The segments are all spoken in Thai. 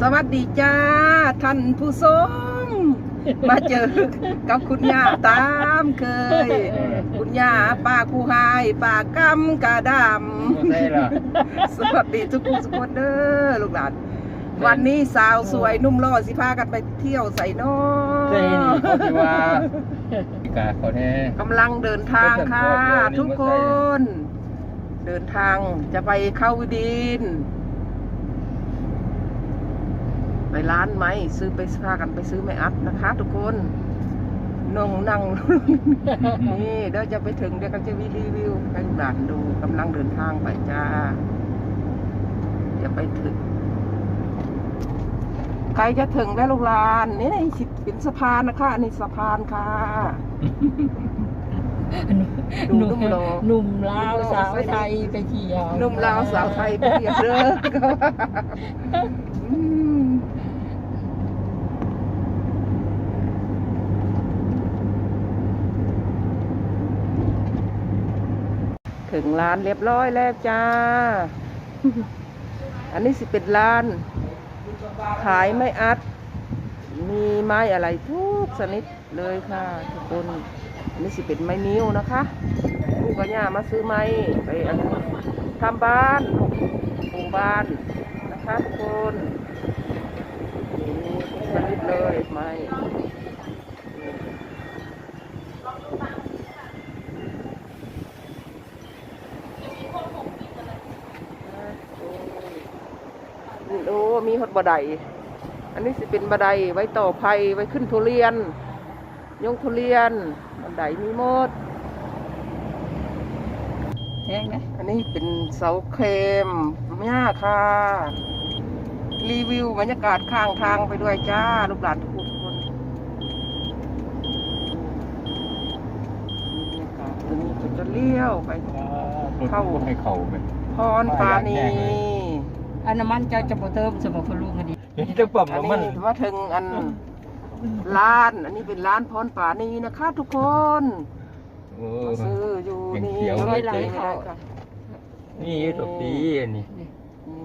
สวัสดีจ้า ท่านผู้ชมมาเจอกับคุณย่าตามเคย คุณย่าป้าคูหายป้ากำกระดใช่เหรอำสวัสดีทุกคนทุกคนเด้อลูกหลานวันนี้สาวสวยนุ่มหล่อสิพากันไปเที่ยวใส่น้อใช่นี่เขาที่ว่าอีกาเขาแน่ กำลังเดินทางค่ะ ทุกคน เดินทางจะไปเข้าดิน ไปร้านไหมซื้อไปพากันไปซื้อไม่อัดนะคะ ทุกคนนงนั่งนี่เดี๋ยวจะไปถึงเดี๋ยวกันจะมีรีวิวให้ลูกหลานดูกำลังเดินทางไปจ้าจะไปถึงใครจะถึงแล้วลูกหลานนี่นี่สิเป็นสะพานนะคะอันนี้สะพานค่ะดูนุ่มโลหนุ่มลาวสาวไทยไปเที่ยวหนุ่มลาวสาวไทยไปเที่ยวเด้อก็ว่าอืม ถึงร้านเรียบร้อยแล้วจ้า อันนี้สิเป็นร้าน ขายไม่อัด มีไม้อะไรทุกชนิดเลยค่ะ ทุกคน อันนี้สิเป็นไม้นิ้วนะคะลูกกับย่ามาซื้อไม้ไปอันทำบ้านปลูกบ้านนะคะทุกคนมีทุกชนิดเลยไม้โอ้มี ฮอดบะไดอันนี้สิเป็นบะไดไว้ต่อไผ่ไว้ขึ้นทุเรียน ยงทุเรียนบันไดมีหมดแห้งนะอันนี้เป็นเสาเค็มเนี่ยค่ะ รีวิวบรรยากาศข้างทางไปด้วยจ้า ลูกหลานทุกคนบรรยากาศตรงนี้ก็จะเลี้ยวไป เข้าให้เขาไหมพรปานี อันน้ำมันเจ้าจะบ่เติมสมองพลุงอันนี้นี่จะปั๊มอันน้ำมัน นี้ว่าถึงอันร้าน อันนี้เป็นร้านพรปานีนะคะทุกคนโอ้มาซื้ออยู่นี่เขียวร้อยหลังเลยค่ะนี่ตัวปีอันนี้นี่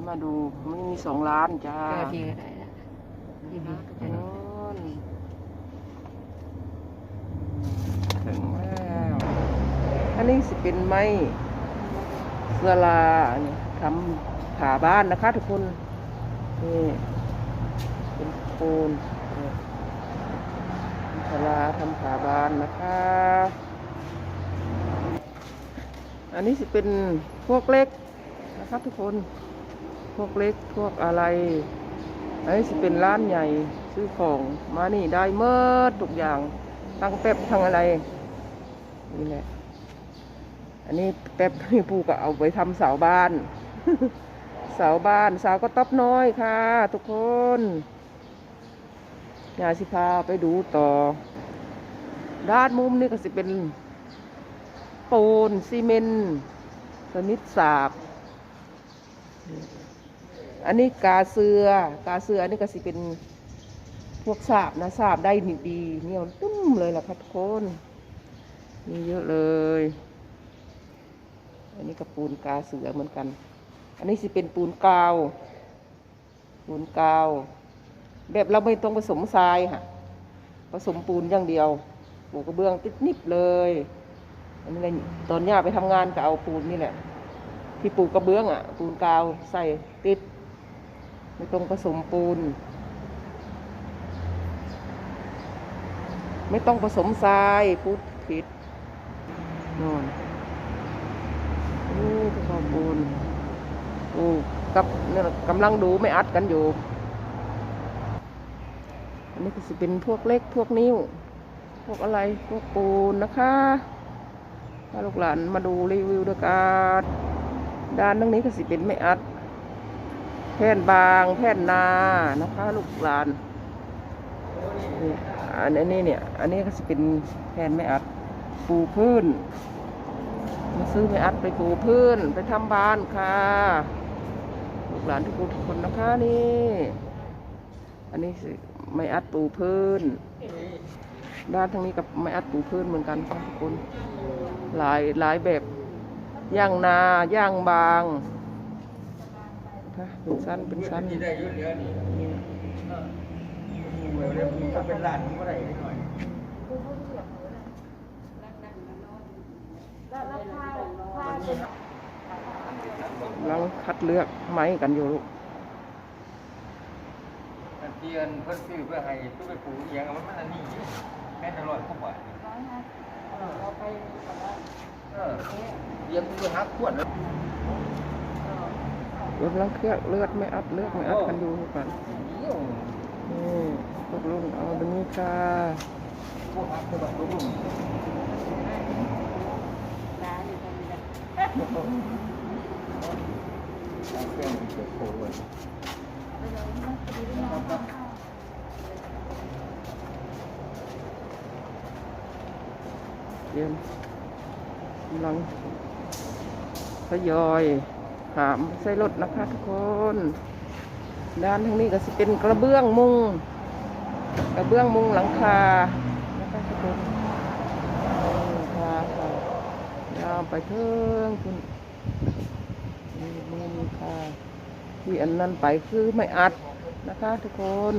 มาดูมันมีสองร้านจ้าเจ้าที่ก็ได้นะที่นี่โน่นถึงแล้วอันนี้สิเป็นไม้เสื้อลาอันนี้ทำ ผาบ้านนะคะทุกคนนี่เป็นปูนสลาทำผาบ้านนะคะ อันนี้สิเป็นพวกเล็กนะครับทุกคนพวกเล็กพวกอะไรอันนี้สิเป็นร้านใหญ่ซื้อของมานี่ได้เมื่อทุกอย่างทั้งแป๊บทั้งอะไรนี่แหละอันนี้แป๊บนี่ปูก็เอาไปทำเสาบ้าน เสาบ้านเสาก็ต๊อบน้อยค่ะ ทุกคนยาสิพาไปดูต่อ ด้านมุมนี่ก็สิเป็นปูนซีเมนต์ชนิดสาบ อันนี้กาเสือกาเสืออันนี้ก็สิเป็นพวกสาบนะสาบได้ดีเหนี่ยวตุ้มเลยล่ะครับทุกคนมีเยอะเลย อันนี้ก็ปูนกาเสือเหมือนกัน อันนี้สิเป็นปูนกาว ปูนกาว แบบเราไม่ต้องผสมทรายค่ะ ผสมปูนอย่างเดียวปูกระเบื้องติดนิบเลยอันนี้เลยตอนย่าไปทำงานก็เอาปูนนี่แหละ ที่ปูกระเบื้องอะ ปูนกาวใส่ติดไม่ต้องผสมปูน ไม่ต้องผสมทรายพูดผิดนอนนี่ผสมปูน ปูกับเนี่ยกำลังดูไม่อัดกันอยู่ อันนี้ก็จะเป็นพวกเล็กพวกนิ้ว พวกอะไรพวกปูนนะคะถ้าลูกหลานมาดูรีวิวด้วยกันด้านตรงนี้ก็สิเป็นไม่อัด แผ่นบางแผ่นนานะคะ ลูกหลานอันนี้เนี่ย อันนี้ก็จะเป็นแผ่นไม่อัดปูพื้น มาซื้อไม่อัดไปปูพื้น ไปทำบ้านค่ะ หลานทุกคนทุกคนนะคะนี่ อันนี้สิไม่อัดปูพื้น ด้านทางนี้กับไม่อัดปูพื้นเหมือนกันค่ะทุกคน หลายหลายแบบย่างนาย่างบางค่ะเป็นชั้นเป็นชั้นได้ยุ่เหลือนี่นี่เป็นหลานก็ได้หน่อยกำลังคั ดเลือกไม้กันอยู่ลูกอันเตียนเพิ่นซื้อเพื่อให้ตู้ไปปลูกเอียงมันมันอันนี้แค่อร่อยกว่าเออเอียงกูหักขวดแล้วกำลังเคลือกเลือดไม่อัดเลือดไม่อัดกันอยู่ลูกหลานเดี๋ยวนี่ตกลงเอาตรงนี้ค่ะกูหักกูแบบรู้ร้านอยู่ ตั้งเครื่องเกิดโควิดเตรียมกำลังทยอยหามใส่รถนะคะทุกคน ด้านทางนี้ก็จะเป็นกระเบื้องมุง กระเบื้องมุงหลังคานะคะทุกคนหลังคาค่ะยาวไปเทิงคุณ นี่มือนี่ค่ะ ที่อันนั้นไปคือไม่อัดนะคะทุกคน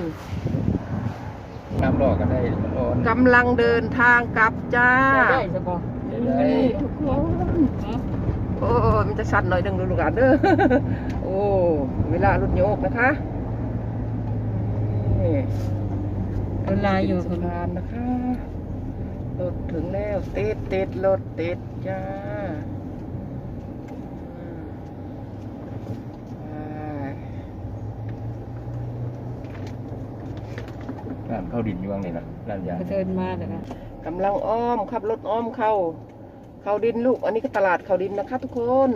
น้ำรอกันได้มันร้อนกำลังเดินทางกลับจ้าได้ใช่ปะนี่ทุกคนโอ้ยมันจะสั่นหน่อยดึงดูลูกอะเด้อโอ้เวลารถโยกนะคะนี่เวลาอยู่สะพานนะคะรถถึงแล้วติดติดรถติดจ้าอืม ไปน้ำเข้าดินอยู่ว่างนี่นะน้ำยาก็เดินมาแต่ละกำลังอ้อมขับรถอ้อมเข้าเข้าดินลูก อันนี้ก็ตลาดเข้าดินนะคะทุกคน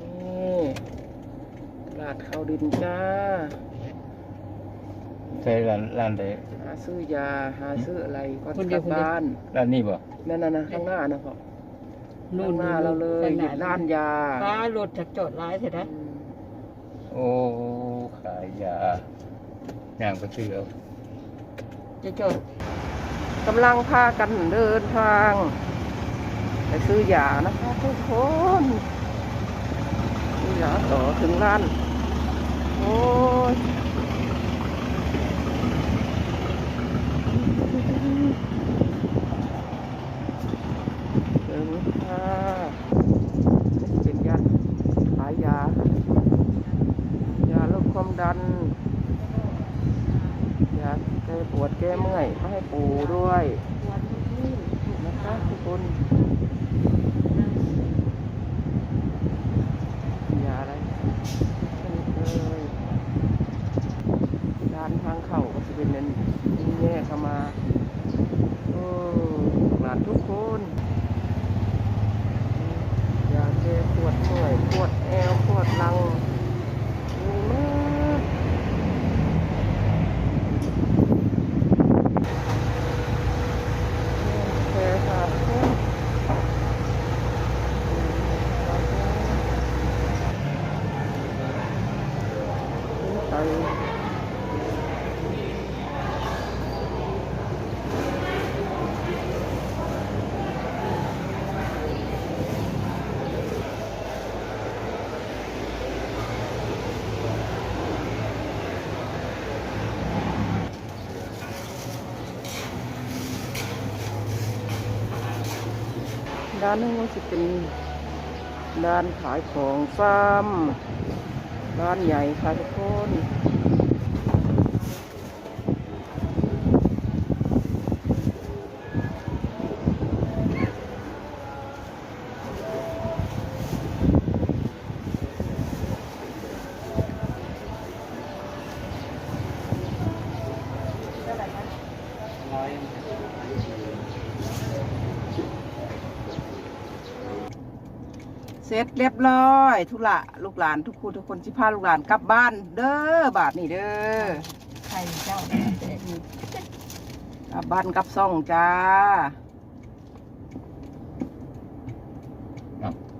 นี่ตลาดเข้าดินจ้าใช่ร้านร้านใดหาซื้อยาหาซื้ออะไรก่อนกลับบ้านร้านนี้บ่นั่นน่ะนะข้างหน้านะพ่อนู่ข้านงหน้าเราเลยร้านยาฟ้ารถจากจอดร้ายเสร็จอืนะโอ้ขายยาย่างไปซื้อเอา จะจดกำลังพากันเดินทางไปซื้อยานะคะทุกคนซื้อยาต่อถึงร้าน โอ้ยถึงค่ะเป็นยาขายยา ยาลดความดัน ยาแก้ปวดแก้เมื่อยก็ให้ปูด้วยนะคะทุกคนยาอะไรชนิดเลยด้านทางเข่าก็จะเป็นนั้นยิ่งแยกเข้ามาโอ้หลานทุกคนยาแก้ปวดเมื่อยปวดแอวปวดหลังมีมาก โอเคค่ะไป ด้านนึงก็จะเป็นด้านขายของซ้ำร้านใหญ่ค่ะทุกคน เส ร็จเรียบร้อย ทุละลูกหลานทุกคู่ทุกคนที่พาลูกหลานกลับบ้าน เด้อบาทนี่เด้อใครเจ้ากลับบ้านกลับซ่องจ้า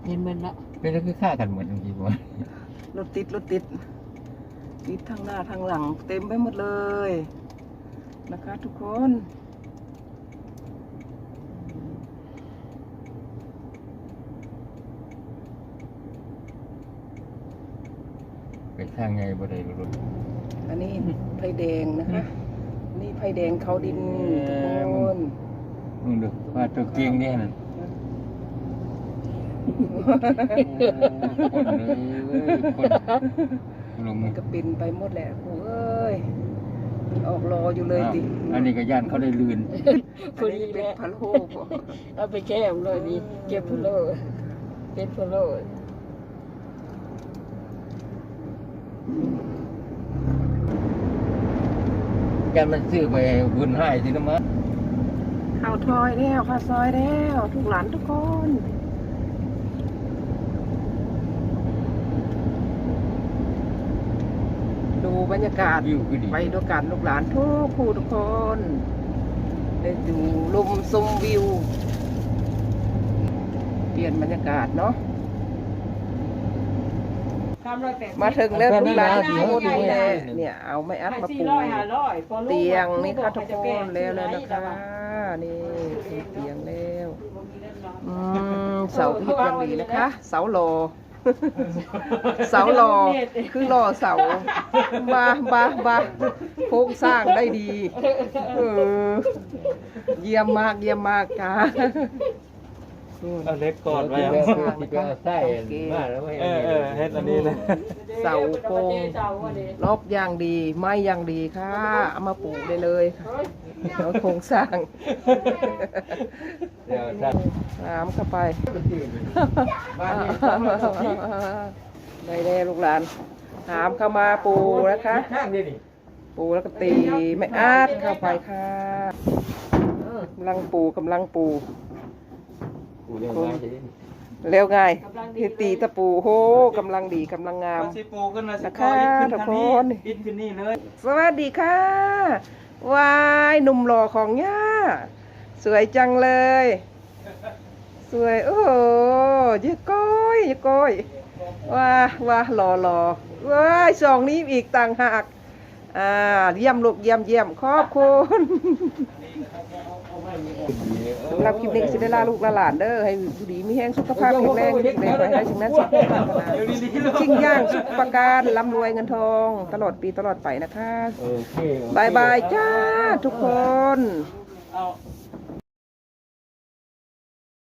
เห็นมันละเป็นก็คือค่ากันเหมือนจริงๆว่ารถติดรถติดติดทางหน้าทางหลังเต็มไปหมดเลยนะคะทุกคน เป็นทางไงบ่ได้รถอันนี้ไฟแดงนะคะไฟนี่ไผ่แดงเขาดินทุกคนมึงดูว่าตัวเก่งเนี่ยน่ะคนเลยคนลงมันก็เป็นไปหมดแหละครูเอ้ยมันออกรออยู่เลยติอันนี้ก็ย่านเขาได้ลื่นอันนี้เป็นพะโล้บ่เอาไปแก้มเลยนี่เก็บพุ่นเลยเป็นพุ่นเลย แกมันซื้อไปบุญให้ที่น้ำมันข้าวทอยแล้วข้าวซอยแล้วทุกหลานทุกคนดูบรรยากาศวิวคือดีไปด้วยกันลูกหลานทุกผู้ทุกคนได้ดูลมชมวิว เปลี่ยนบรรยากาศเนาะสามร้อยแปดมาถึงแล้วทุกหลานได้ทุกคนได้นี่แหได้ละเนี่ยเอาไม้อัดมาสี่ปูร้อยห้าร้อยพอลูกเตียงนี่ค่ะลูทุกบอกคว่าจนปแล้วแล้วนะซื้อคะไหนี่คือเตียงแล้วแต่ว่าอืมเสาพิษยังดีนะคะ เสาโลเสาโลคือรอเสาบาบาบาโครงสร้างได้ดี เออ เยี่ยมมากเยี่ยมมากค่ะ เอาเล็กก่อนไว้ที่เอาไปที่ไปเอาไส้มาแล้วไม่เออเออเฮ็ดอันนี้นะเสาโครงล็อกอย่างดีไม้อย่างดีค่ะเอามาปลูกได้เลยค่ะแล้วโครงสร้างเดี๋ยวถ้าน้ำเข้าไปบ้านนี้ต้องมาตกที่ได้แน่ลูกหลานหามเข้ามาปูนะคะข้างนี่นี่ปูแล้วก็ตีไม่อาดเข้าไปค่ะกำลังปูกำลังปู กูเรียกว่าจะได้เร็วไงที่ตีตะปูโหกำลังดีกำลังงามสิปูขึ้นมาสินะคะขออิดขึ้นทุกทางคนนี้อิดขึ้นนี่เลย สวัสดีค่ะวายหนุ่มหล่อของย่าสวยจังเลย สวยโอ้โหเยอะก้อยเยอะก้อยว้าว้าหล่อหล่อว้ายสองนี้อีกต่างหาก อ่าเยี่ยมลูกเยี่ยมเยี่ยมขอบคุณสำหรับคลิปนี้ก็สิได้ลาลูกลาหลานเด้อให้อยู่ดีมีแห้งสุขภาพแข็งแรงแข็งแรงไปได้สิ่งนั้นสิ่งที่ปรารถนาเดี๋ยวดีๆเลยจริงย่างสุขประการร่ำรวยเงินทอง ตลอดปีตลอดไปนะคะโอเคโอเคบายบายจ้าทุกคนเอา